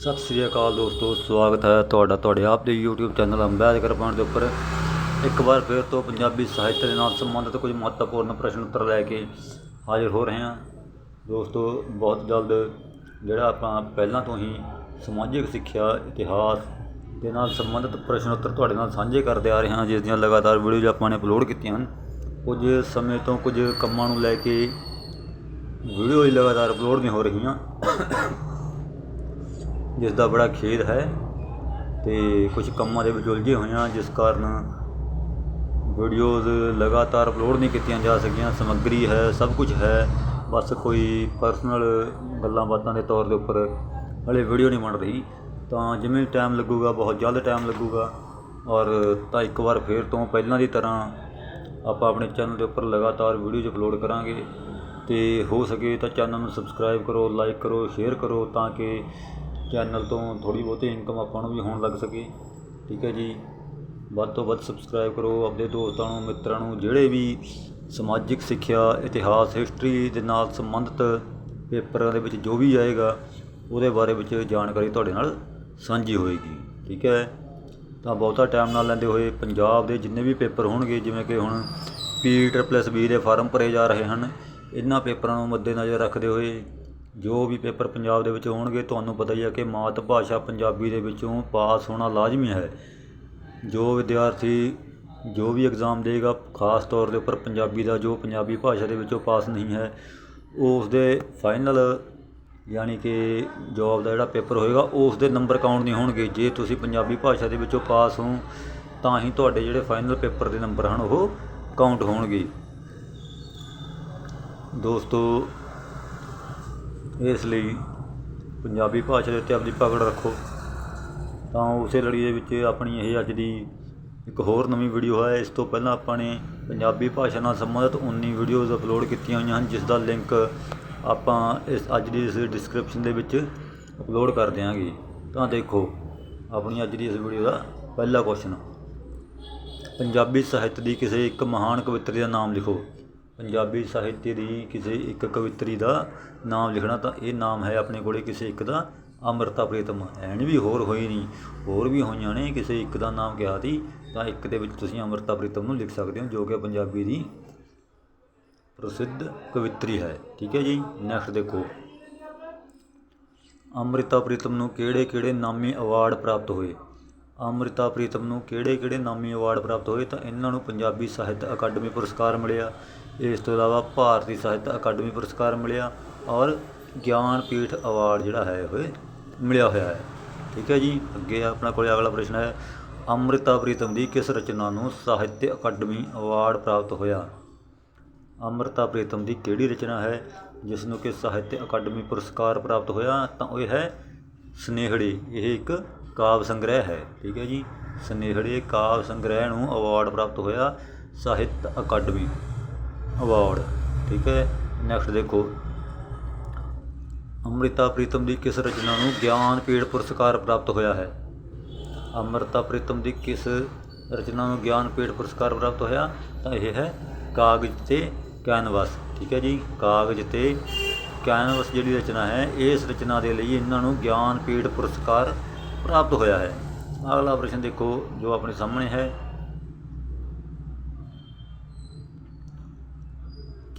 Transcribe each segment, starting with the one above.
ਸਤਿ ਸ੍ਰੀ ਅਕਾਲ ਦੋਸਤੋ, ਸਵਾਗਤ ਹੈ ਤੁਹਾਡਾ ਤੁਹਾਡੇ ਆਪ ਦੇ YouTube ਚੈਨਲ ਅੰਬੇਦਕਰ ਪੁਆਇੰਟ ਦੇ ਉੱਪਰ। ਇੱਕ ਵਾਰ ਫਿਰ ਤੋਂ ਪੰਜਾਬੀ ਸਾਹਿਤ ਦੇ ਨਾਲ ਸੰਬੰਧਿਤ ਕੁਝ ਮਹੱਤਵਪੂਰਨ ਪ੍ਰਸ਼ਨ ਉੱਤਰ ਲੈ ਕੇ ਹਾਜ਼ਰ ਹੋ ਰਹੇ ਹਾਂ। ਦੋਸਤੋ, ਬਹੁਤ ਜਲਦ ਜਿਹੜਾ ਆਪਾਂ ਪਹਿਲਾਂ ਤੋਂ ਹੀ ਸਮਾਜਿਕ ਸਿੱਖਿਆ, ਇਤਿਹਾਸ ਦੇ ਨਾਲ ਸੰਬੰਧਿਤ ਪ੍ਰਸ਼ਨ ਉੱਤਰ ਤੁਹਾਡੇ ਨਾਲ ਸਾਂਝੇ ਕਰਦੇ ਆ ਰਹੇ ਹਾਂ, ਜਿਸ ਦੀਆਂ ਲਗਾਤਾਰ ਵੀਡੀਓਜ਼ ਆਪਾਂ ਨੇ ਅਪਲੋਡ ਕੀਤੀਆਂ ਹਨ। ਕੁਝ ਸਮੇਂ ਤੋਂ ਕੁਝ ਕੰਮਾਂ ਨੂੰ ਲੈ ਕੇ ਵੀਡੀਓ ਲਗਾਤਾਰ ਅਪਲੋਡ ਨਹੀਂ ਹੋ ਰਹੀਆਂ। ਜਿਸ ਦਾ ਬੜਾ ਖੇਦ ਹੈ ਅਤੇ ਕੁਝ ਕੰਮਾਂ ਦੇ ਵਿੱਚ ਉਲਝੇ ਹੋਏ ਹਾਂ, ਜਿਸ ਕਾਰਨ ਵੀਡੀਓਜ਼ ਲਗਾਤਾਰ ਅਪਲੋਡ ਨਹੀਂ ਕੀਤੀਆਂ ਜਾ ਸਕੀਆਂ, ਸਮੱਗਰੀ ਹੈ, ਸਭ ਕੁਝ ਹੈ, ਬਸ ਕੋਈ ਪਰਸਨਲ ਗੱਲਾਂ ਬਾਤਾਂ ਦੇ ਤੌਰ ਦੇ ਉੱਪਰ ਹਲੇ ਵੀਡੀਓ ਨਹੀਂ ਬਣ ਰਹੀ। ਤਾਂ ਜਿਵੇਂ ਟਾਈਮ ਲੱਗੂਗਾ, ਬਹੁਤ ਜਲਦ ਟਾਈਮ ਲੱਗੂਗਾ ਔਰ ਤਾਂ ਇੱਕ ਵਾਰ ਫੇਰ ਤੋਂ ਪਹਿਲਾਂ ਦੀ ਤਰ੍ਹਾਂ ਆਪਾਂ ਆਪਣੇ ਚੈਨਲ ਦੇ ਉੱਪਰ ਲਗਾਤਾਰ ਵੀਡੀਓਜ਼ ਅਪਲੋਡ ਕਰਾਂਗੇ। ਤੇ ਹੋ ਸਕੇ ਤਾਂ ਚੈਨਲ ਨੂੰ ਸਬਸਕ੍ਰਾਈਬ ਕਰੋ ਲਾਈਕ ਕਰੋ ਸ਼ੇਅਰ ਕਰੋ ਤਾਂ ਕਿ ਚੈਨਲ ਤੋਂ ਥੋੜੀ ਬਹੁਤੀ ਇਨਕਮ ਆਪਾਂ ਨੂੰ ਵੀ ਹੋਣ ਲੱਗ ਸਕੇ। ਠੀਕ ਹੈ ਜੀ। ਵੱਧ ਤੋਂ ਵੱਧ ਸਬਸਕ੍ਰਾਈਬ ਕਰੋ ਆਪਣੇ ਦੋਸਤਾਂ ਨੂੰ, ਮਿੱਤਰਾਂ ਨੂੰ, ਜਿਹੜੇ ਵੀ ਸਮਾਜਿਕ ਸਿੱਖਿਆ, ਇਤਿਹਾਸ ਹਿਸਟਰੀ ਦੇ ਨਾਲ ਸੰਬੰਧਿਤ ਪੇਪਰਾਂ ਦੇ ਵਿੱਚ ਜੋ ਵੀ ਆਏਗਾ, ਉਹਦੇ ਬਾਰੇ ਵਿੱਚ ਜਾਣਕਾਰੀ ਤੁਹਾਡੇ ਨਾਲ ਸਾਂਝੀ ਹੋਏਗੀ। ਠੀਕ ਹੈ। ਤਾਂ ਬਹੁਤਾ ਟਾਈਮ ਨਾ ਲੈਂਦੇ ਹੋਏ ਪੰਜਾਬ ਦੇ ਜਿੰਨੇ ਵੀ ਪੇਪਰ ਹੋਣਗੇ, ਜਿਵੇਂ ਕਿ ਹੁਣ ਪੀ ਟ੍ਰਿਪਲਸ ਬੀ ਦੇ ਫਾਰਮ ਭਰੇ ਜਾ ਰਹੇ ਹਨ, ਇਹਨਾਂ ਪੇਪਰਾਂ ਨੂੰ ਮੱਦੇਨਜ਼ਰ ਰੱਖਦੇ ਹੋਏ ਜੋ ਵੀ ਪੇਪਰ ਪੰਜਾਬ ਦੇ ਵਿੱਚ ਹੋਣਗੇ, ਤੁਹਾਨੂੰ ਪਤਾ ਹੀ ਹੈ ਕਿ ਮਾਤ ਭਾਸ਼ਾ ਪੰਜਾਬੀ ਦੇ ਵਿੱਚੋਂ ਪਾਸ ਹੋਣਾ ਲਾਜ਼ਮੀ ਹੈ। ਜੋ ਵਿਦਿਆਰਥੀ ਜੋ ਵੀ ਐਗਜ਼ਾਮ ਦੇਗਾ, ਖਾਸ ਤੌਰ ਦੇ ਉੱਪਰ ਪੰਜਾਬੀ ਦਾ ਜੋ ਪੰਜਾਬੀ ਭਾਸ਼ਾ ਦੇ ਵਿੱਚੋਂ ਪਾਸ ਨਹੀਂ ਹੈ ਉਹ ਉਸਦੇ ਫਾਈਨਲ ਯਾਨੀ ਕਿ ਜੋਬ ਦਾ ਜਿਹੜਾ ਪੇਪਰ ਹੋਏਗਾ, ਉਸ ਦੇ ਨੰਬਰ ਕਾਊਂਟ ਨਹੀਂ ਹੋਣਗੇ। ਜੇ ਤੁਸੀਂ ਪੰਜਾਬੀ ਭਾਸ਼ਾ ਦੇ ਵਿੱਚੋਂ ਪਾਸ ਹੋ, ਤਾਂ ਹੀ ਤੁਹਾਡੇ ਜਿਹੜੇ ਫਾਈਨਲ ਪੇਪਰ ਦੇ ਨੰਬਰ ਹਨ, ਉਹ ਕਾਊਂਟ ਹੋਣਗੇ। ਦੋਸਤੋ ਇਸ ਲਈ ਪੰਜਾਬੀ ਭਾਸ਼ਾ ਦੇ ਉੱਤੇ ਆਪਣੀ ਪਕੜ ਰੱਖੋ। ਤਾਂ ਉਸੇ ਲੜੀ ਦੇ ਵਿੱਚ ਆਪਣੀ ਇਹ ਅੱਜ ਦੀ ਇੱਕ ਹੋਰ ਨਵੀਂ ਵੀਡੀਓ ਹੈ। ਇਸ ਤੋਂ ਪਹਿਲਾਂ ਆਪਾਂ ਨੇ ਪੰਜਾਬੀ ਭਾਸ਼ਾ ਨਾਲ ਸੰਬੰਧਿਤ 19 ਵੀਡੀਓਜ਼ ਅਪਲੋਡ ਕੀਤੀਆਂ ਹੋਈਆਂ ਹਨ, ਜਿਸ ਦਾ ਲਿੰਕ ਆਪਾਂ ਇਸ ਅੱਜ ਦੀ ਇਸ ਡਿਸਕ੍ਰਿਪਸ਼ਨ ਦੇ ਵਿੱਚ ਅਪਲੋਡ ਕਰ ਦਿਆਂਗੇ। ਤਾਂ ਦੇਖੋ, ਆਪਣੀ ਅੱਜ ਦੀ ਇਸ ਵੀਡੀਓ ਦਾ ਪਹਿਲਾ ਕੁਐਸਚਨ ਪੰਜਾਬੀ ਸਾਹਿਤ ਦੀ ਕਿਸੇ ਇੱਕ ਮਹਾਨ ਕਵਿੱਤਰੀ ਦਾ ਨਾਮ ਲਿਖੋ। ਪੰਜਾਬੀ ਸਾਹਿਤ ਦੀ ਕਿਸੇ ਇੱਕ ਕਵਿਤਰੀ ਦਾ ਨਾਮ ਲਿਖਣਾ ਤਾਂ ਇਹ ਨਾਮ ਹੈ ਆਪਣੇ ਕੋਲੇ ਕਿਸੇ ਇੱਕ ਦਾ ਅੰਮ੍ਰਿਤਾ ਪ੍ਰੀਤਮ। ਐਨ ਵੀ ਹੋਰ ਹੋਈ ਨਹੀਂ, ਹੋਰ ਵੀ ਹੋਈਆਂ ਨੇ, ਕਿਸੇ ਇੱਕ ਦਾ ਨਾਮ ਕਿਹਾ ਸੀ, ਤਾਂ ਇੱਕ ਦੇ ਵਿੱਚ ਤੁਸੀਂ ਅੰਮ੍ਰਿਤਾ ਪ੍ਰੀਤਮ ਨੂੰ ਲਿਖ ਸਕਦੇ ਹੋ, ਜੋ ਕਿ ਪੰਜਾਬੀ ਦੀ ਪ੍ਰਸਿੱਧ ਕਵਿਤਰੀ ਹੈ। ਠੀਕ ਹੈ ਜੀ ਨੈਕਸਟ ਦੇਖੋ। ਅੰਮ੍ਰਿਤਾ ਪ੍ਰੀਤਮ ਨੂੰ ਕਿਹੜੇ ਕਿਹੜੇ ਨਾਮੀ ਅਵਾਰਡ ਪ੍ਰਾਪਤ ਹੋਏ? ਅੰਮ੍ਰਿਤਾ ਪ੍ਰੀਤਮ ਨੂੰ ਕਿਹੜੇ ਕਿਹੜੇ ਨਾਮੀ ਅਵਾਰਡ ਪ੍ਰਾਪਤ ਹੋਏ ਤਾਂ ਇਹਨਾਂ ਨੂੰ ਪੰਜਾਬੀ ਸਾਹਿਤ ਅਕਾਦਮੀ ਪੁਰਸਕਾਰ ਮਿਲਿਆ। ਇਸ ਤੋਂ ਇਲਾਵਾ ਭਾਰਤੀ ਸਾਹਿਤ ਅਕਾਦਮੀ ਪੁਰਸਕਾਰ ਮਿਲਿਆ ਔਰ ਗਿਆਨ ਪੀਠ ਅਵਾਰਡ ਜਿਹੜਾ ਹੈ ਉਹ ਮਿਲਿਆ ਹੋਇਆ ਹੈ। ਠੀਕ ਹੈ ਜੀ, ਅੱਗੇ ਆਪਣਾ ਕੋਲ ਅਗਲਾ ਪ੍ਰਸ਼ਨ ਹੈ ਅੰਮ੍ਰਿਤਾ ਪ੍ਰੀਤਮ ਦੀ ਕਿਸ ਰਚਨਾ ਨੂੰ ਸਾਹਿਤ ਅਕਾਦਮੀ ਅਵਾਰਡ ਪ੍ਰਾਪਤ ਹੋਇਆ? ਅੰਮ੍ਰਿਤਾ ਪ੍ਰੀਤਮ ਦੀ ਕਿਹੜੀ ਰਚਨਾ ਹੈ ਜਿਸ ਨੂੰ ਕਿ ਸਾਹਿਤ ਅਕਾਦਮੀ ਪੁਰਸਕਾਰ ਪ੍ਰਾਪਤ ਹੋਇਆ? ਤਾਂ ਉਹ ਹੈ ਸਨੇਹੜੇ, ਇਹ ਇੱਕ ਕਾਵਿ ਸੰਗ੍ਰਹਿ ਹੈ। ਠੀਕ ਹੈ ਜੀ, ਸਨੇਹੜੇ ਕਾਵਿ ਸੰਗ੍ਰਹਿ ਨੂੰ ਅਵਾਰਡ ਪ੍ਰਾਪਤ ਹੋਇਆ ਸਾਹਿਤ ਅਕਾਦਮੀ। ਅਵਾਰਡ, ਠੀਕ ਹੈ? ਨੈਕਸਟ ਦੇਖੋ। ਅੰਮ੍ਰਿਤਾ ਪ੍ਰੀਤਮ ਦੀ ਕਿਸ ਰਚਨਾ ਨੂੰ ਗਿਆਨ ਗਿਆਨਪੀਠ ਪੁਰਸਕਾਰ ਪ੍ਰਾਪਤ ਹੋਇਆ ਹੈ? ਅੰਮ੍ਰਿਤਾ ਪ੍ਰੀਤਮ ਦੀ ਕਿਸ ਰਚਨਾ ਨੂੰ ਗਿਆਨ ਗਿਆਨਪੀਠ ਪੁਰਸਕਾਰ ਪ੍ਰਾਪਤ ਹੋਇਆ? ਤਾਂ ਇਹ ਹੈ ਕਾਗਜ਼ ਤੇ ਕੈਨਵਸ, ਠੀਕ ਹੈ ਜੀ? ਕਾਗਜ਼ ਤੇ ਕੈਨਵਸ ਜਿਹੜੀ ਰਚਨਾ ਹੈ, ਇਸ ਰਚਨਾ ਦੇ ਲਈ ਇਹਨਾਂ ਨੂੰ ਗਿਆਨ ਗਿਆਨਪੀਠ ਪੁਰਸਕਾਰ ਪ੍ਰਾਪਤ ਹੋਇਆ ਹੈ। ਅਗਲਾ ਪ੍ਰਸ਼ਨ ਦੇਖੋ ਜੋ ਆਪਣੇ ਸਾਹਮਣੇ ਹੈ।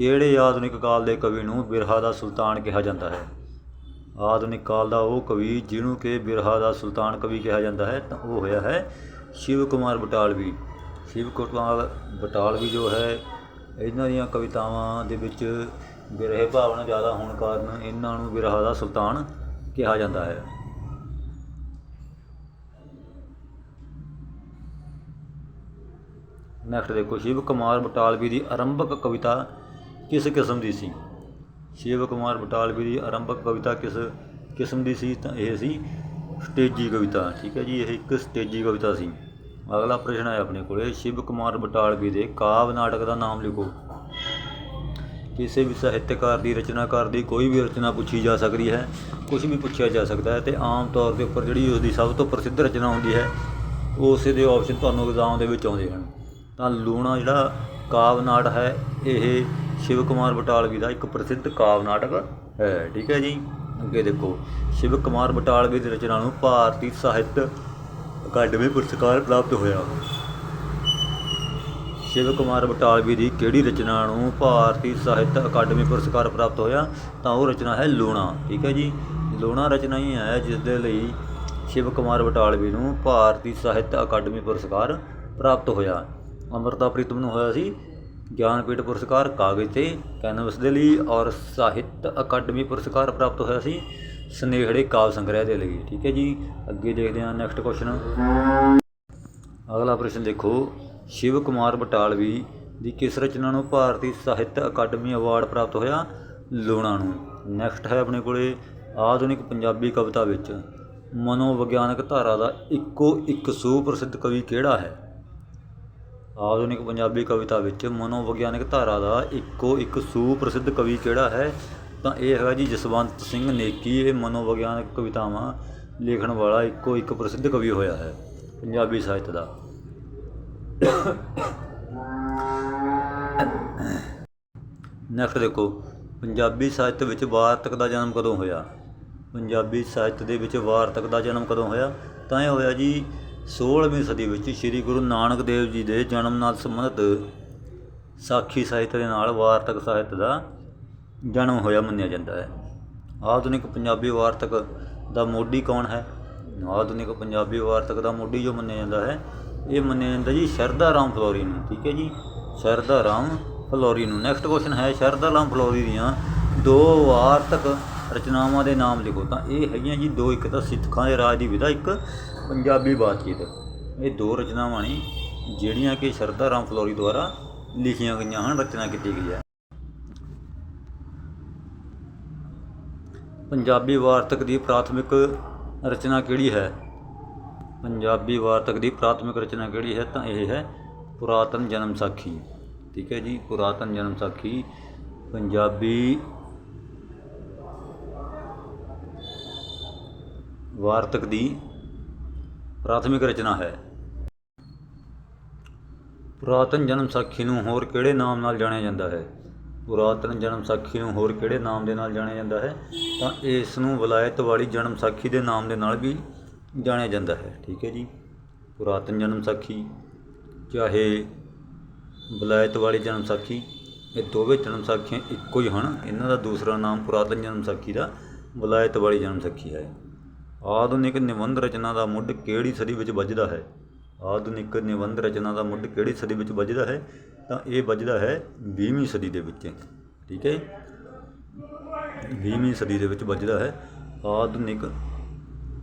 ਕਿਹੜੇ ਆਧੁਨਿਕ ਕਾਲ ਦੇ ਕਵੀ ਨੂੰ ਬਿਰਹਾ ਦਾ ਸੁਲਤਾਨ ਕਿਹਾ ਜਾਂਦਾ ਹੈ? ਆਧੁਨਿਕ ਕਾਲ ਦਾ ਉਹ ਕਵੀ ਜਿਹਨੂੰ ਕਿ ਬਿਰਹਾ ਦਾ ਸੁਲਤਾਨ ਕਵੀ ਕਿਹਾ ਜਾਂਦਾ ਹੈ, ਤਾਂ ਉਹ ਹੋਇਆ ਹੈ ਸ਼ਿਵ ਕੁਮਾਰ ਬਟਾਲਵੀ। ਸ਼ਿਵ ਕੁਮਾਰ ਬਟਾਲਵੀ ਜੋ ਹੈ, ਇਹਨਾਂ ਦੀਆਂ ਕਵਿਤਾਵਾਂ ਦੇ ਵਿੱਚ ਬਿਰਹੇ ਭਾਵਨਾ ਜ਼ਿਆਦਾ ਹੋਣ ਕਾਰਨ ਇਹਨਾਂ ਨੂੰ ਬਿਰਹਾ ਦਾ ਸੁਲਤਾਨ ਕਿਹਾ ਜਾਂਦਾ ਹੈ। ਨੈਕਸਟ ਦੇਖੋ, ਸ਼ਿਵ ਕੁਮਾਰ ਬਟਾਲਵੀ ਦੀ ਆਰੰਭਕ ਕਵਿਤਾ ਕਿਸ ਕਿਸਮ ਦੀ ਸੀ? ਸ਼ਿਵ ਕੁਮਾਰ ਬਟਾਲਵੀ ਦੀ ਆਰੰਭਕ ਕਵਿਤਾ ਕਿਸ ਕਿਸਮ ਦੀ ਸੀ? ਤਾਂ ਇਹ ਸੀ ਸਟੇਜੀ ਕਵਿਤਾ, ਠੀਕ ਹੈ ਜੀ, ਇਹ ਇੱਕ ਸਟੇਜੀ ਕਵਿਤਾ ਸੀ। ਅਗਲਾ ਪ੍ਰਸ਼ਨ ਹੈ ਆਪਣੇ ਕੋਲੇ, ਸ਼ਿਵ ਕੁਮਾਰ ਬਟਾਲਵੀ ਦੇ ਕਾਵ ਨਾਟਕ ਦਾ ਨਾਮ ਲਿਖੋ। ਕਿਸੇ ਵੀ ਸਾਹਿਤਕਾਰ ਦੀ ਰਚਨਾਕਾਰ ਦੀ ਕੋਈ ਵੀ ਰਚਨਾ ਪੁੱਛੀ ਜਾ ਸਕਦੀ ਹੈ ਕੁਝ ਵੀ ਪੁੱਛਿਆ ਜਾ ਸਕਦਾ ਹੈ ਤੇ ਆਮ ਤੌਰ ਦੇ ਉੱਪਰ ਜਿਹੜੀ ਉਸ ਦੀ ਸਭ ਤੋਂ ਪ੍ਰਸਿੱਧ ਰਚਨਾ ਹੁੰਦੀ ਹੈ, ਉਸੇ ਦੇ ਆਪਸ਼ਨ ਤੁਹਾਨੂੰ ਐਗਜ਼ਾਮ ਦੇ ਵਿੱਚ ਆਉਂਦੇ ਹਨ। ਤਾਂ ਲੂਣਾ ਜਿਹੜਾ ਕਾਵ ਨਾਟ ਹੈ, ਇਹ ਸ਼ਿਵ ਕੁਮਾਰ ਬਟਾਲਵੀ ਦਾ ਇੱਕ ਪ੍ਰਸਿੱਧ ਕਾਵਿ ਨਾਟਕ ਹੈ, ਠੀਕ ਹੈ ਜੀ? ਅੱਗੇ ਦੇਖੋ, ਸ਼ਿਵ ਕੁਮਾਰ ਬਟਾਲਵੀ ਦੀ ਰਚਨਾ ਨੂੰ ਭਾਰਤੀ ਸਾਹਿਤ ਅਕਾਦਮੀ ਪੁਰਸਕਾਰ ਪ੍ਰਾਪਤ ਹੋਇਆ। ਸ਼ਿਵ ਕੁਮਾਰ ਬਟਾਲਵੀ ਦੀ ਕਿਹੜੀ ਰਚਨਾ ਨੂੰ ਭਾਰਤੀ ਸਾਹਿਤ ਅਕਾਦਮੀ ਪੁਰਸਕਾਰ ਪ੍ਰਾਪਤ ਹੋਇਆ, ਤਾਂ ਉਹ ਰਚਨਾ ਹੈ ਲੂਣਾ, ਠੀਕ ਹੈ ਜੀ? ਲੂਣਾ ਰਚਨਾ ਹੀ ਹੈ, ਜਿਸ ਦੇ ਲਈ ਸ਼ਿਵ ਕੁਮਾਰ ਬਟਾਲਵੀ ਨੂੰ ਭਾਰਤੀ ਸਾਹਿਤ ਅਕਾਦਮੀ ਪੁਰਸਕਾਰ ਪ੍ਰਾਪਤ ਹੋਇਆ। ਅੰਮ੍ਰਿਤਾ ਪ੍ਰੀਤਮ ਨੂੰ ਹੋਇਆ ਸੀ। ਗਿਆਨਪੀਠ ਪੁਰਸਕਾਰ ਕਾਗਜ਼ ਤੇ ਕੈਨਵਸ ਦੇ ਲਈ ਔਰ ਸਾਹਿਤ ਅਕਾਦਮੀ ਪੁਰਸਕਾਰ ਪ੍ਰਾਪਤ ਹੋਇਆ ਸੀ। ਸਨੇਹੜੇ ਕਾਵ ਸੰਗ੍ਰਹਿ ਦੇ ਲਈ। ਠੀਕ ਹੈ ਜੀ, ਅੱਗੇ ਦੇਖਦੇ ਹਾਂ ਨੈਕਸਟ ਕੁਐਸਚਨ ਅਗਲਾ ਪ੍ਰਸ਼ਨ ਦੇਖੋ, ਸ਼ਿਵ ਕੁਮਾਰ ਬਟਾਲਵੀ ਦੀ ਕਿਸ ਰਚਨਾ ਨੂੰ ਭਾਰਤੀ ਸਾਹਿਤ ਅਕਾਦਮੀ ਅਵਾਰਡ ਪ੍ਰਾਪਤ ਹੋਇਆ? ਲੂਣਾ ਨੂੰ। ਨੈਕਸਟ ਹੈ ਆਪਣੇ ਕੋਲੇ ਆਧੁਨਿਕ ਪੰਜਾਬੀ ਕਵਿਤਾ ਵਿੱਚ। ਮਨੋਵਿਗਿਆਨਕ ਧਾਰਾ ਦਾ ਇੱਕੋ ਇੱਕ ਸੁਪ੍ਰਸਿੱਧ ਕਵੀ ਕਿਹੜਾ ਹੈ? ਆਧੁਨਿਕ ਪੰਜਾਬੀ ਕਵਿਤਾ ਵਿੱਚ ਮਨੋਵਿਗਿਆਨਕ ਧਾਰਾ ਦਾ ਇੱਕੋ ਇੱਕ ਸੁਪ੍ਰਸਿੱਧ ਕਵੀ ਕਿਹੜਾ ਹੈ? ਤਾਂ ਇਹ ਹੈਗਾ ਜੀ ਜਸਵੰਤ ਸਿੰਘ ਨੇਕੀ। ਇਹ ਮਨੋਵਿਗਿਆਨਕ ਕਵਿਤਾਵਾਂ ਲਿਖਣ ਵਾਲਾ ਇੱਕੋ ਇੱਕ ਪ੍ਰਸਿੱਧ ਕਵੀ ਹੋਇਆ ਹੈ ਪੰਜਾਬੀ ਸਾਹਿਤ ਦਾ। ਨੈਕਸਟ ਦੇਖੋ। ਪੰਜਾਬੀ ਸਾਹਿਤ ਵਿੱਚ ਵਾਰਤਕ ਦਾ ਜਨਮ ਕਦੋਂ ਹੋਇਆ? ਪੰਜਾਬੀ ਸਾਹਿਤ ਦੇ ਵਿੱਚ ਵਾਰਤਕ ਦਾ ਜਨਮ ਕਦੋਂ ਹੋਇਆ? ਤਾਂ ਇਹ ਹੋਇਆ ਜੀ 16ਵੀਂ ਸਦੀ ਵਿੱਚ ਸ੍ਰੀ ਗੁਰੂ ਨਾਨਕ ਦੇਵ ਜੀ ਦੇ ਜਨਮ ਨਾਲ ਸੰਬੰਧਿਤ ਸਾਖੀ ਸਾਹਿਤ ਦੇ ਨਾਲ ਵਾਰਤਕ ਸਾਹਿਤ ਦਾ ਜਨਮ ਹੋਇਆ ਮੰਨਿਆ ਜਾਂਦਾ ਹੈ। ਆਧੁਨਿਕ ਪੰਜਾਬੀ ਵਾਰਤਕ ਦਾ ਮੋਢੀ ਕੌਣ ਹੈ? ਆਧੁਨਿਕ ਪੰਜਾਬੀ ਵਾਰਤਕ ਦਾ ਮੋਢੀ ਜੋ ਮੰਨਿਆ ਜਾਂਦਾ ਹੈ, ਇਹ ਮੰਨਿਆ ਜਾਂਦਾ ਜੀ ਸ਼ਰਦਾ ਰਾਮ ਫਲੋਰੀ ਨੂੰ, ਠੀਕ ਹੈ ਜੀ? ਸ਼ਰਦਾ ਰਾਮ ਫਲੋਰੀ ਨੂੰ। ਨੈਕਸਟ ਕੁਐਸਚਨ ਹੈ ਸ਼ਰਦਾ ਰਾਮ ਫਲੋਰੀ ਦੀਆਂ ਦੋ ਵਾਰਤਕ ਰਚਨਾਵਾਂ ਦੇ ਨਾਮ ਲਿਖੋ। ਤਾਂ ਇਹ ਹੈਗੀਆਂ ਜੀ ਦੋ, ਇੱਕ ਤਾਂ ਸਿੱਖਾਂ ਦੇ ਰਾਜ ਦੀ ਵਿਧਾ, ਇੱਕ ਪੰਜਾਬੀ ਬਾਤਚੀਤ। ਇਹ ਦੋ ਰਚਨਾਵਾਂ ਨੇ, ਜਿਹੜੀਆਂ ਕਿ ਸ਼ਰਦਾ ਰਾਮ ਫਲੋਰੀ ਦੁਆਰਾ ਲਿਖੀਆਂ ਗਈਆਂ ਹਨ, ਰਚਨਾ ਕੀਤੀ ਗਈ ਹੈ। ਪੰਜਾਬੀ ਵਾਰਤਕ ਦੀ ਪ੍ਰਾਥਮਿਕ ਰਚਨਾ ਕਿਹੜੀ ਹੈ? ਪੰਜਾਬੀ ਵਾਰਤਕ ਦੀ ਪ੍ਰਾਥਮਿਕ ਰਚਨਾ ਕਿਹੜੀ ਹੈ? ਤਾਂ ਇਹ ਹੈ ਪੁਰਾਤਨ ਜਨਮ ਸਾਖੀ। ਠੀਕ ਹੈ ਜੀ, ਪੁਰਾਤਨ ਜਨਮ ਸਾਖੀ। ਪੰਜਾਬੀ ਵਾਰਤਕ ਦੀ ਪ੍ਰਾਥਮਿਕ ਰਚਨਾ ਹੈ। ਪੁਰਾਤਨ ਜਨਮ ਸਾਖੀ ਨੂੰ ਹੋਰ ਕਿਹੜੇ ਨਾਮ ਨਾਲ ਜਾਣਿਆ ਜਾਂਦਾ ਹੈ? ਪੁਰਾਤਨ ਜਨਮ ਸਾਖੀ ਨੂੰ ਹੋਰ ਕਿਹੜੇ ਨਾਮ ਦੇ ਨਾਲ ਜਾਣਿਆ ਜਾਂਦਾ ਹੈ? ਤਾਂ ਇਸ ਨੂੰ ਵਿਲਾਇਤ ਵਾਲੀ ਜਨਮ ਸਾਖੀ ਦੇ ਨਾਮ ਦੇ ਨਾਲ ਵੀ ਜਾਣਿਆ ਜਾਂਦਾ ਹੈ। ਠੀਕ ਹੈ ਜੀ। ਪੁਰਾਤਨ ਜਨਮ ਸਾਖੀ, ਚਾਹੇ ਵਿਲਾਇਤ ਵਾਲੀ ਜਨਮ ਸਾਖੀ, ਇਹ ਦੋਵੇਂ ਜਨਮ ਸਾਖੀਆਂ ਇੱਕੋ ਹੀ ਹਨ। ਇਹਨਾਂ ਦਾ ਦੂਸਰਾ ਨਾਮ ਪੁਰਾਤਨ ਜਨਮ ਸਾਖੀ ਦਾ ਵਿਲਾਇਤ ਵਾਲੀ ਜਨਮ ਸਾਖੀ ਹੈ। ਆਧੁਨਿਕ ਨਿਬੰਧ ਰਚਨਾ ਦਾ ਮੁੱਢ ਕਿਹੜੀ ਸਦੀ ਵਿੱਚ ਵੱਜਦਾ ਹੈ? ਆਧੁਨਿਕ ਨਿਬੰਧ ਰਚਨਾ ਦਾ ਮੁੱਢ ਕਿਹੜੀ ਸਦੀ ਵਿੱਚ ਵੱਜਦਾ ਹੈ? ਤਾਂ ਇਹ ਵੱਜਦਾ ਹੈ 20ਵੀਂ ਸਦੀ ਦੇ ਵਿੱਚ। ਠੀਕ ਹੈ 20ਵੀਂ ਸਦੀ ਦੇ ਵਿੱਚ ਵੱਜਦਾ ਹੈ ਆਧੁਨਿਕ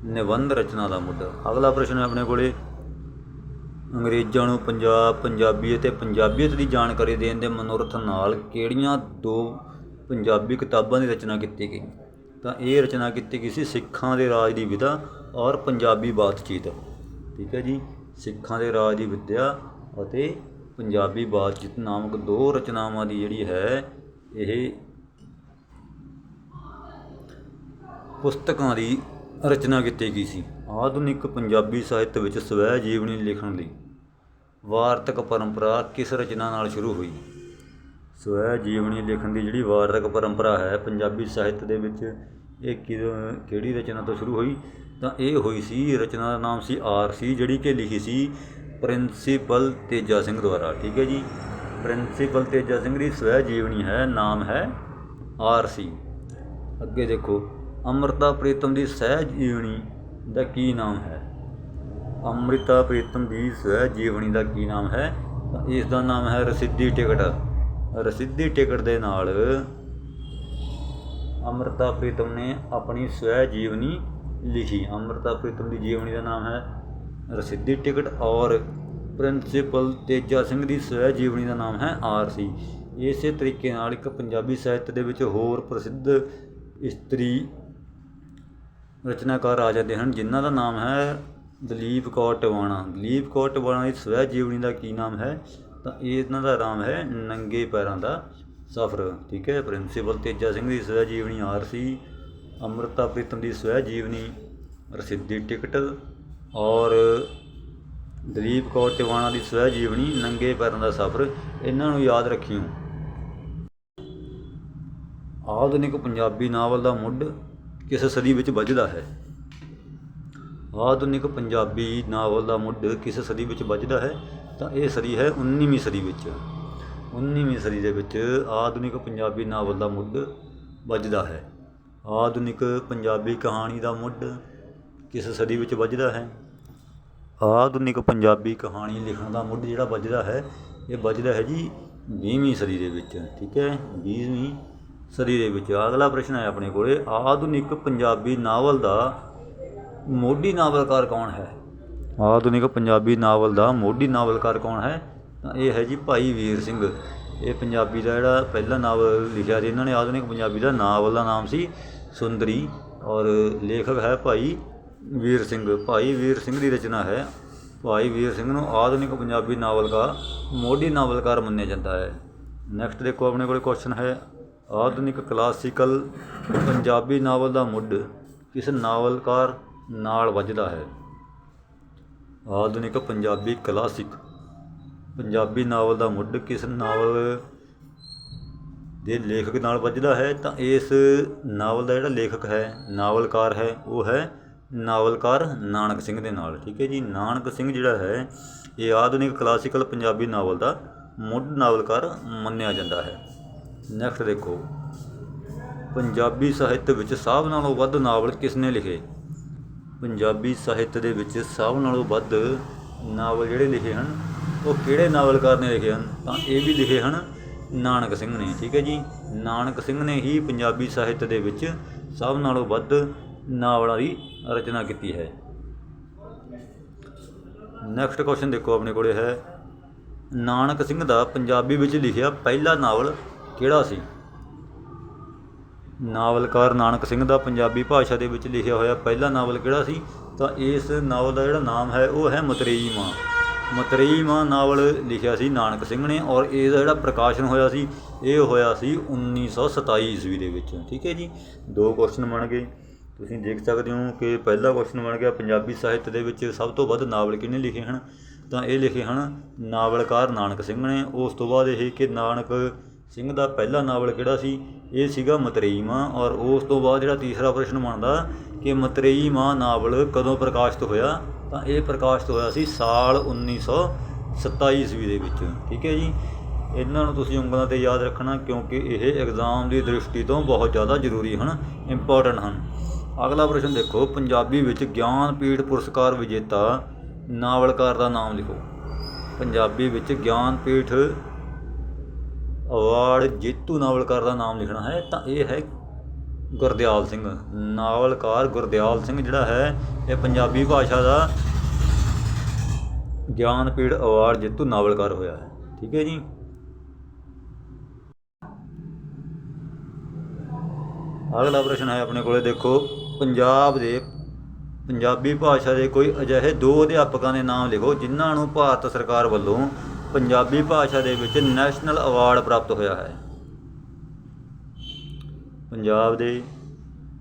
ਨਿਬੰਧ ਰਚਨਾ ਦਾ ਮੁੱਢ। ਅਗਲਾ ਪ੍ਰਸ਼ਨ ਹੈ ਆਪਣੇ ਕੋਲੇ। ਅੰਗਰੇਜ਼ਾਂ ਨੂੰ ਪੰਜਾਬ, ਪੰਜਾਬੀ ਅਤੇ ਪੰਜਾਬੀਅਤ ਦੀ ਜਾਣਕਾਰੀ ਦੇਣ ਦੇ ਮਨੋਰਥ ਨਾਲ ਕਿਹੜੀਆਂ ਦੋ ਪੰਜਾਬੀ ਕਿਤਾਬਾਂ ਦੀ ਰਚਨਾ ਕੀਤੀ ਗਈ? ਤਾਂ ਇਹ ਰਚਨਾ ਕੀਤੀ ਗਈ ਸੀ ਸਿੱਖਾਂ ਦੇ ਰਾਜ ਦੀ ਵਿਧਾ ਔਰ ਪੰਜਾਬੀ ਬਾਤਚੀਤ। ਠੀਕ ਹੈ ਜੀ? ਸਿੱਖਾਂ ਦੇ ਰਾਜ ਦੀ ਵਿਦਿਆ ਅਤੇ ਪੰਜਾਬੀ ਬਾਤਚੀਤ ਨਾਮਕ ਦੋ ਰਚਨਾਵਾਂ ਦੀ ਜਿਹੜੀ ਹੈ, ਇਹ ਪੁਸਤਕਾਂ ਦੀ ਰਚਨਾ ਕੀਤੀ ਗਈ ਸੀ। ਆਧੁਨਿਕ ਪੰਜਾਬੀ ਸਾਹਿਤ ਵਿੱਚ ਸਵੈ ਜੀਵਨੀ ਲਿਖਣ ਲਈ ਵਾਰਤਕ ਪਰੰਪਰਾ ਕਿਸ ਰਚਨਾ ਨਾਲ ਸ਼ੁਰੂ ਹੋਈ? ਸਵੈ ਜੀਵਨੀ ਲਿਖਣ ਦੀ ਜਿਹੜੀ ਵਾਰਤਕ ਪਰੰਪਰਾ ਹੈ, ਪੰਜਾਬੀ ਸਾਹਿਤ ਦੇ ਵਿੱਚ ਇਹ ਕਿਹੜੀ ਰਚਨਾ ਤੋਂ ਸ਼ੁਰੂ ਹੋਈ? ਤਾਂ ਇਹ ਹੋਈ ਸੀ, ਰਚਨਾ ਦਾ ਨਾਮ ਸੀ ਆਰਸੀ ਜਿਹੜੀ ਕਿ ਲਿਖੀ ਸੀ ਪ੍ਰਿੰਸੀਪਲ ਤੇਜਾ ਸਿੰਘ ਦੁਆਰਾ, ਠੀਕ ਹੈ ਜੀ? ਪ੍ਰਿੰਸੀਪਲ ਤੇਜਾ ਸਿੰਘ ਦੀ ਸਵੈ ਜੀਵਨੀ ਹੈ, ਨਾਮ ਹੈ ਆਰਸੀ ਅੱਗੇ ਦੇਖੋ, ਅੰਮ੍ਰਿਤਾ ਪ੍ਰੀਤਮ ਦੀ ਸਹਿ ਜੀਵਨੀ ਦਾ ਕੀ ਨਾਮ ਹੈ? ਅੰਮ੍ਰਿਤਾ ਪ੍ਰੀਤਮ ਦੀ ਸਵੈ ਜੀਵਨੀ ਦਾ ਕੀ ਨਾਮ ਹੈ? ਇਸ ਦਾ ਨਾਮ ਹੈ ਰਸਿੱਧੀ ਟਿਕਟ। ਰਸਿੱਧੀ ਟਿਕਟ ਦੇ ਨਾਲ ਅੰਮ੍ਰਿਤਾ ਪ੍ਰੀਤਮ ਨੇ ਆਪਣੀ ਸਵੈ ਜੀਵਨੀ ਲਿਖੀ। ਅੰਮ੍ਰਿਤਾ ਪ੍ਰੀਤਮ ਦੀ ਜੀਵਨੀ ਦਾ ਨਾਮ ਹੈ ਰਸਿੱਧੀ ਟਿਕਟ ਔਰ ਪ੍ਰਿੰਸੀਪਲ ਤੇਜਾ ਸਿੰਘ ਦੀ ਸਵੈ ਜੀਵਨੀ ਦਾ ਨਾਮ ਹੈ ਆਰਸੀ ਇਸੇ ਤਰੀਕੇ ਨਾਲ ਇੱਕ ਪੰਜਾਬੀ ਸਾਹਿਤ ਦੇ ਵਿੱਚ ਹੋਰ ਪ੍ਰਸਿੱਧ ਇਸਤਰੀ ਰਚਨਾਕਾਰ ਆ ਜਾਂਦੇ ਹਨ, ਜਿਨ੍ਹਾਂ ਦਾ ਨਾਮ ਹੈ ਦਲੀਪ ਕੌਰ ਟਿਵਾਣਾ। ਦਲੀਪ ਕੌਰ ਟਿਵਾਣਾ ਦੀ ਸਵੈ ਜੀਵਨੀ ਦਾ ਕੀ ਨਾਮ ਹੈ? ਤਾਂ ਇਹਨਾਂ ਦਾ ਨਾਮ ਹੈ, ਨੰਗੇ ਪੈਰਾਂ ਦਾ ਸਫ਼ਰ, ਠੀਕ ਹੈ? ਪ੍ਰਿੰਸੀਪਲ ਤੇਜਾ ਸਿੰਘ ਦੀ ਸਵੈ ਜੀਵਨੀ ਆਰਸੀ, ਅੰਮ੍ਰਿਤਾ ਪ੍ਰੀਤਮ ਦੀ ਸਵੈ ਜੀਵਨੀ, ਰਸਿੱਧੀ ਟਿਕਟ ਔਰ ਦਲੀਪ ਕੌਰ ਟਿਵਾਣਾ ਦੀ ਸਵੈ ਜੀਵਨੀ, ਨੰਗੇ ਪੈਰਾਂ ਦਾ ਸਫ਼ਰ, ਇਹਨਾਂ ਨੂੰ ਯਾਦ ਰੱਖਿਓ। ਆਧੁਨਿਕ ਪੰਜਾਬੀ ਨਾਵਲ ਦਾ ਮੁੱਢ ਕਿਸ ਸਦੀ ਵਿੱਚ ਵੱਜਦਾ ਹੈ? ਆਧੁਨਿਕ ਪੰਜਾਬੀ ਨਾਵਲ ਦਾ ਮੁੱਢ ਕਿਸ ਸਦੀ ਵਿੱਚ ਵੱਜਦਾ ਹੈ? ਤਾਂ ਇਹ ਸਦੀ ਹੈ 19ਵੀਂ ਸਦੀ ਵਿੱਚ। 19ਵੀਂ ਸਦੀ ਦੇ ਵਿੱਚ ਆਧੁਨਿਕ ਪੰਜਾਬੀ ਨਾਵਲ ਦਾ ਮੁੱਢ ਵੱਜਦਾ ਹੈ। ਆਧੁਨਿਕ ਪੰਜਾਬੀ ਕਹਾਣੀ ਦਾ ਮੁੱਢ ਕਿਸ ਸਦੀ ਵਿੱਚ ਵੱਜਦਾ ਹੈ? ਆਧੁਨਿਕ ਪੰਜਾਬੀ ਕਹਾਣੀ ਲਿਖਣ ਦਾ ਮੁੱਢ ਜਿਹੜਾ ਵੱਜਦਾ ਹੈ, ਇਹ ਵੱਜਦਾ ਹੈ ਜੀ 20ਵੀਂ ਸਦੀ ਦੇ ਵਿੱਚ, ਠੀਕ ਹੈ? 20ਵੀਂ ਸਦੀ ਦੇ ਵਿੱਚ। ਅਗਲਾ ਪ੍ਰਸ਼ਨ ਹੈ ਆਪਣੇ ਕੋਲੇ। ਆਧੁਨਿਕ ਪੰਜਾਬੀ ਨਾਵਲ ਦਾ ਮੋਢੀ ਨਾਵਲਕਾਰ ਕੌਣ ਹੈ? ਆਧੁਨਿਕ ਪੰਜਾਬੀ ਨਾਵਲ ਦਾ ਮੋਢੀ ਨਾਵਲਕਾਰ ਕੌਣ ਹੈ? ਤਾਂ ਇਹ ਹੈ ਜੀ ਭਾਈ ਵੀਰ ਸਿੰਘ। ਇਹ ਪੰਜਾਬੀ ਦਾ ਜਿਹੜਾ ਪਹਿਲਾ ਨਾਵਲ ਲਿਖਿਆ ਸੀ, ਇਹਨਾਂ ਨੇ ਆਧੁਨਿਕ ਪੰਜਾਬੀ ਦਾ ਨਾਵਲ ਦਾ ਨਾਮ ਸੀ ਸੁੰਦਰੀ ਔਰ ਲੇਖਕ ਹੈ ਭਾਈ ਵੀਰ ਸਿੰਘ। ਭਾਈ ਵੀਰ ਸਿੰਘ ਦੀ ਰਚਨਾ ਹੈ। ਭਾਈ ਵੀਰ ਸਿੰਘ ਨੂੰ ਆਧੁਨਿਕ ਪੰਜਾਬੀ ਨਾਵਲਕਾਰ ਮੋਢੀ ਨਾਵਲਕਾਰ ਮੰਨਿਆ ਜਾਂਦਾ ਹੈ। ਨੈਕਸਟ ਦੇਖੋ, ਆਪਣੇ ਕੋਲ ਕੁਐਸਚਨ ਹੈ, ਆਧੁਨਿਕ ਕਲਾਸੀਕਲ ਪੰਜਾਬੀ ਨਾਵਲ ਦਾ ਮੁੱਢ ਕਿਸ ਨਾਵਲਕਾਰ ਨਾਲ ਵੱਜਦਾ ਹੈ? ਆਧੁਨਿਕ ਪੰਜਾਬੀ ਕਲਾਸਿਕ। ਪੰਜਾਬੀ ਨਾਵਲ ਦਾ ਮੁੱਢ ਕਿਸ ਨਾਵਲ ਦੇ ਲੇਖਕ ਨਾਲ ਵੱਜਦਾ ਹੈ? ਤਾਂ ਇਸ ਨਾਵਲ ਦਾ ਜਿਹੜਾ ਲੇਖਕ ਹੈ, ਨਾਵਲਕਾਰ ਹੈ, ਉਹ ਹੈ ਨਾਵਲਕਾਰ ਨਾਨਕ ਸਿੰਘ ਦੇ ਨਾਲ। ਠੀਕ ਹੈ ਜੀ, ਨਾਨਕ ਸਿੰਘ ਜਿਹੜਾ ਹੈ, ਇਹ ਆਧੁਨਿਕ ਕਲਾਸੀਕਲ ਪੰਜਾਬੀ ਨਾਵਲ ਦਾ ਮੁੱਢ ਨਾਵਲਕਾਰ ਮੰਨਿਆ ਜਾਂਦਾ ਹੈ। ਨੈਕਸਟ ਦੇਖੋ। ਪੰਜਾਬੀ ਸਾਹਿਤ ਵਿੱਚ ਸਭ ਨਾਲੋਂ ਵੱਧ ਨਾਵਲ ਕਿਸ ਨੇ ਲਿਖੇ? ਪੰਜਾਬੀ ਸਾਹਿਤ ਦੇ ਵਿੱਚ ਸਭ ਨਾਲੋਂ ਵੱਧ ਨਾਵਲ ਜਿਹੜੇ ਲਿਖੇ ਹਨ, ਉਹ ਕਿਹੜੇ ਨਾਵਲਕਾਰ ਨੇ ਲਿਖੇ ਹਨ? ਤਾਂ ਇਹ ਵੀ ਲਿਖੇ ਹਨ ਨਾਨਕ ਸਿੰਘ ਨੇ, ਠੀਕ ਹੈ ਜੀ? ਨਾਨਕ ਸਿੰਘ ਨੇ ਹੀ ਪੰਜਾਬੀ ਸਾਹਿਤ ਦੇ ਵਿੱਚ ਸਭ ਨਾਲੋਂ ਵੱਧ ਨਾਵਲਾਂ ਦੀ ਰਚਨਾ ਕੀਤੀ ਹੈ। ਨੈਕਸਟ ਕੁਐਸਚਨ ਦੇਖੋ ਆਪਣੇ ਕੋਲੇ ਹੈ। ਨਾਨਕ ਸਿੰਘ ਦਾ ਪੰਜਾਬੀ ਵਿੱਚ ਲਿਖਿਆ ਪਹਿਲਾ ਨਾਵਲ ਕਿਹੜਾ ਸੀ? ਨਾਵਲਕਾਰ ਨਾਨਕ ਸਿੰਘ ਦਾ ਪੰਜਾਬੀ ਭਾਸ਼ਾ ਦੇ ਵਿੱਚ ਲਿਖਿਆ ਹੋਇਆ ਪਹਿਲਾ ਨਾਵਲ ਕਿਹੜਾ ਸੀ? ਤਾਂ ਇਸ ਨਾਵਲ ਦਾ ਜਿਹੜਾ ਨਾਮ ਹੈ, ਉਹ ਹੈ ਮਤਰੇਈ ਮਾਂ। ਮਤਰੇਈ ਮਾਂ ਨਾਵਲ ਲਿਖਿਆ ਸੀ ਨਾਨਕ ਸਿੰਘ ਨੇ ਔਰ ਇਹਦਾ ਜਿਹੜਾ ਪ੍ਰਕਾਸ਼ਨ ਹੋਇਆ ਸੀ, ਇਹ ਹੋਇਆ ਸੀ 1927 ਈਸਵੀ ਦੇ ਵਿੱਚ। ਠੀਕ ਹੈ ਜੀ? ਦੋ ਕੁਐਸਚਨ ਬਣ ਗਏ। ਤੁਸੀਂ ਦੇਖ ਸਕਦੇ ਹੋ ਕਿ ਪਹਿਲਾ ਕੁਐਸਚਨ ਬਣ ਗਿਆ। ਪੰਜਾਬੀ ਸਾਹਿਤ ਦੇ ਵਿੱਚ ਸਭ ਤੋਂ ਵੱਧ ਨਾਵਲ ਕਿਹਨੇ ਲਿਖੇ ਹਨ? ਤਾਂ ਇਹ ਲਿਖੇ ਹਨ ਨਾਵਲਕਾਰ ਨਾਨਕ ਸਿੰਘ ਨੇ। ਉਸ ਤੋਂ ਬਾਅਦ ਇਹ ਕਿ ਨਾਨਕ ਸਿੰਘ ਦਾ ਪਹਿਲਾ ਨਾਵਲ ਕਿਹੜਾ ਸੀ? ਇਹ ਸੀਗਾ ਮਤਰੇਈ ਮਾਂ ਔਰ ਉਸ ਤੋਂ ਬਾਅਦ ਜਿਹੜਾ ਤੀਸਰਾ ਪ੍ਰਸ਼ਨ ਬਣਦਾ ਕਿ ਮਤਰੇਈ ਮਾਂ ਨਾਵਲ ਕਦੋਂ ਪ੍ਰਕਾਸ਼ਿਤ ਹੋਇਆ? ਤਾਂ ਇਹ ਪ੍ਰਕਾਸ਼ਿਤ ਹੋਇਆ ਸੀ ਸਾਲ 1927 ਈਸਵੀ ਦੇ ਵਿੱਚ। ਠੀਕ ਹੈ ਜੀ? ਇਹਨਾਂ ਨੂੰ ਤੁਸੀਂ ਉਂਗਲਾਂ ਤੇ ਯਾਦ ਰੱਖਣਾ ਕਿਉਂਕਿ ਇਹ ਐਗਜ਼ਾਮ ਦੀ ਦ੍ਰਿਸ਼ਟੀ ਤੋਂ ਬਹੁਤ ਜ਼ਿਆਦਾ ਜ਼ਰੂਰੀ ਹਨ ਇੰਪੋਰਟੈਂਟ ਹਨ। ਅਗਲਾ ਪ੍ਰਸ਼ਨ ਦੇਖੋ, ਪੰਜਾਬੀ ਵਿੱਚ ਗਿਆਨ ਪੀਠ ਪੁਰਸਕਾਰ ਵਿਜੇਤਾ ਨਾਵਲਕਾਰ ਦਾ ਨਾਮ ਲਿਖੋ। ਪੰਜਾਬੀ ਵਿੱਚ ਗਿਆਨਪੀਠ ਅਵਾਰਡ ਜੇਤੂ ਨਾਵਲਕਾਰ ਦਾ ਨਾਮ ਲਿਖਣਾ ਹੈ, ਤਾਂ ਇਹ ਹੈ ਗੁਰਦਿਆਲ ਸਿੰਘ। ਨਾਵਲਕਾਰ ਗੁਰਦਿਆਲ ਸਿੰਘ ਜਿਹੜਾ ਹੈ, ਇਹ ਪੰਜਾਬੀ ਭਾਸ਼ਾ ਦਾ ਗਿਆਨਪੀਠ ਅਵਾਰਡ ਜੇਤੂ ਨਾਵਲਕਾਰ ਹੋਇਆ ਹੈ। ਠੀਕ ਹੈ ਜੀ। ਅਗਲਾ ਪ੍ਰਸ਼ਨ ਹੈ ਆਪਣੇ ਕੋਲੇ, ਦੇਖੋ। ਪੰਜਾਬ ਦੇ ਪੰਜਾਬੀ ਭਾਸ਼ਾ ਦੇ ਕੋਈ ਅਜਿਹੇ ਦੋ ਅਧਿਆਪਕਾਂ ਦੇ ਨਾਮ ਲਿਖੋ, ਜਿਨ੍ਹਾਂ ਨੂੰ ਭਾਰਤ ਸਰਕਾਰ ਵੱਲੋਂ ਪੰਜਾਬੀ ਭਾਸ਼ਾ ਦੇ ਵਿੱਚ ਨੈਸ਼ਨਲ ਅਵਾਰਡ ਪ੍ਰਾਪਤ ਹੋਇਆ ਹੈ। ਪੰਜਾਬ ਦੇ,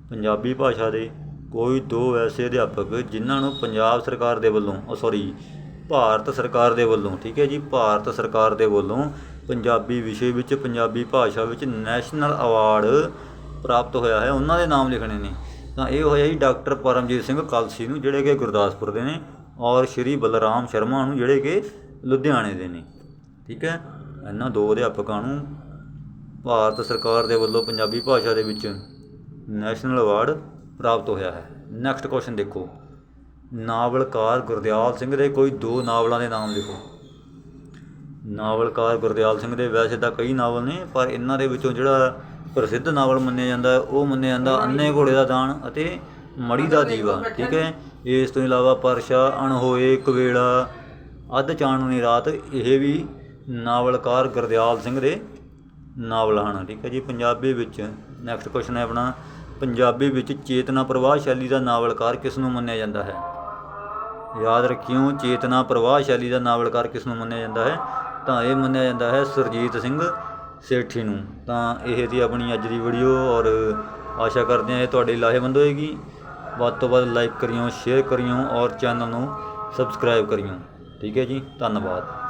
ਪੰਜਾਬੀ ਭਾਸ਼ਾ ਦੇ ਕੋਈ ਦੋ ਐਸੇ ਅਧਿਆਪਕ ਜਿਨ੍ਹਾਂ ਨੂੰ ਪੰਜਾਬ ਸਰਕਾਰ ਦੇ ਵੱਲੋਂ ਸੌਰੀ ਭਾਰਤ ਸਰਕਾਰ ਦੇ ਵੱਲੋਂ, ਠੀਕ ਹੈ ਜੀ, ਭਾਰਤ ਸਰਕਾਰ ਦੇ ਵੱਲੋਂ ਪੰਜਾਬੀ ਵਿਸ਼ੇ ਵਿੱਚ, ਪੰਜਾਬੀ ਭਾਸ਼ਾ ਵਿੱਚ ਨੈਸ਼ਨਲ ਅਵਾਰਡ ਪ੍ਰਾਪਤ ਹੋਇਆ ਹੈ। ਉਹਨਾਂ ਦੇ ਨਾਮ ਲਿਖਣੇ ਨੇ। ਤਾਂ ਇਹ ਹੋਇਆ ਜੀ ਡਾਕਟਰ ਪਰਮਜੀਤ ਸਿੰਘ ਕਲਸੀ ਨੂੰ, ਜਿਹੜੇ ਕਿ ਗੁਰਦਾਸਪੁਰ ਦੇ ਨੇ, ਔਰ ਸ਼੍ਰੀ ਬਲਰਾਮ ਸ਼ਰਮਾ ਨੂੰ, ਜਿਹੜੇ ਕਿ ਲੁਧਿਆਣੇ ਦੇ ਨੇ। ਠੀਕ ਹੈ? ਇਹਨਾਂ ਦੋ ਅਧਿਆਪਕਾਂ ਨੂੰ ਭਾਰਤ ਸਰਕਾਰ ਦੇ ਵੱਲੋਂ ਪੰਜਾਬੀ ਭਾਸ਼ਾ ਦੇ ਵਿੱਚ ਨੈਸ਼ਨਲ ਅਵਾਰਡ ਪ੍ਰਾਪਤ ਹੋਇਆ ਹੈ। ਨੈਕਸਟ ਕੁਐਸਚਨ ਦੇਖੋ। ਨਾਵਲਕਾਰ ਗੁਰਦਿਆਲ ਸਿੰਘ ਦੇ ਕੋਈ ਦੋ ਨਾਵਲਾਂ ਦੇ ਨਾਮ ਲਿਖੋ। ਨਾਵਲਕਾਰ ਗੁਰਦਿਆਲ ਸਿੰਘ ਦੇ ਵੈਸੇ ਤਾਂ ਕਈ ਨਾਵਲ ਨੇ, ਪਰ ਇਹਨਾਂ ਦੇ ਵਿੱਚੋਂ ਜਿਹੜਾ ਪ੍ਰਸਿੱਧ ਨਾਵਲ ਮੰਨਿਆ ਜਾਂਦਾ ਉਹ ਮੰਨਿਆ ਜਾਂਦਾ ਅੰਨੇ ਘੋੜੇ ਦਾ ਦਾਨ ਅਤੇ ਮੜੀ ਦਾ ਦੀਵਾ। ਠੀਕ ਹੈ? ਇਸ ਤੋਂ ਇਲਾਵਾ ਪਰਸ਼ਾ, ਅਣਹੋਏ ਕਵੇਲਾ ਅੱਧ ਚਾਨਣੀ ਰਾਤ ਇਹ ਵੀ ਨਾਵਲਕਾਰ ਗੁਰਦਿਆਲ ਸਿੰਘ ਦੇ ਨਾਵਲ ਹਨ, ਠੀਕ ਹੈ ਜੀ। ਪੰਜਾਬੀ ਵਿੱਚ ਨੈਕਸਟ ਕੁਐਸਚਨ ਹੈ ਆਪਣਾ। ਪੰਜਾਬੀ ਵਿੱਚ ਚੇਤਨਾ ਪ੍ਰਵਾਹ ਸ਼ੈਲੀ ਦਾ ਨਾਵਲਕਾਰ ਕਿਸ ਨੂੰ ਮੰਨਿਆ ਜਾਂਦਾ ਹੈ? ਯਾਦ ਰੱਖਿਓ, ਚੇਤਨਾ ਪ੍ਰਵਾਹ ਸ਼ੈਲੀ ਦਾ ਨਾਵਲਕਾਰ ਕਿਸ ਨੂੰ ਮੰਨਿਆ ਜਾਂਦਾ ਹੈ? ਤਾਂ ਇਹ ਮੰਨਿਆ ਜਾਂਦਾ ਹੈ ਸੁਰਜੀਤ ਸਿੰਘ ਸੇਠੀ ਨੂੰ। ਤਾਂ ਇਹ ਸੀ ਆਪਣੀ ਅੱਜ ਦੀ ਵੀਡੀਓ ਔਰ ਆਸ਼ਾ ਕਰਦੇ ਹਾਂ ਇਹ ਤੁਹਾਡੇ ਲਾਹੇਵੰਦ ਹੋਏਗੀ। ਵੱਧ ਤੋਂ ਵੱਧ ਲਾਈਕ ਕਰਿਓ ਸ਼ੇਅਰ ਕਰਿਓ ਔਰ ਚੈਨਲ ਨੂੰ ਸਬਸਕ੍ਰਾਈਬ ਕਰਿਓ। ਠੀਕ ਹੈ ਜੀ ਧੰਨਵਾਦ।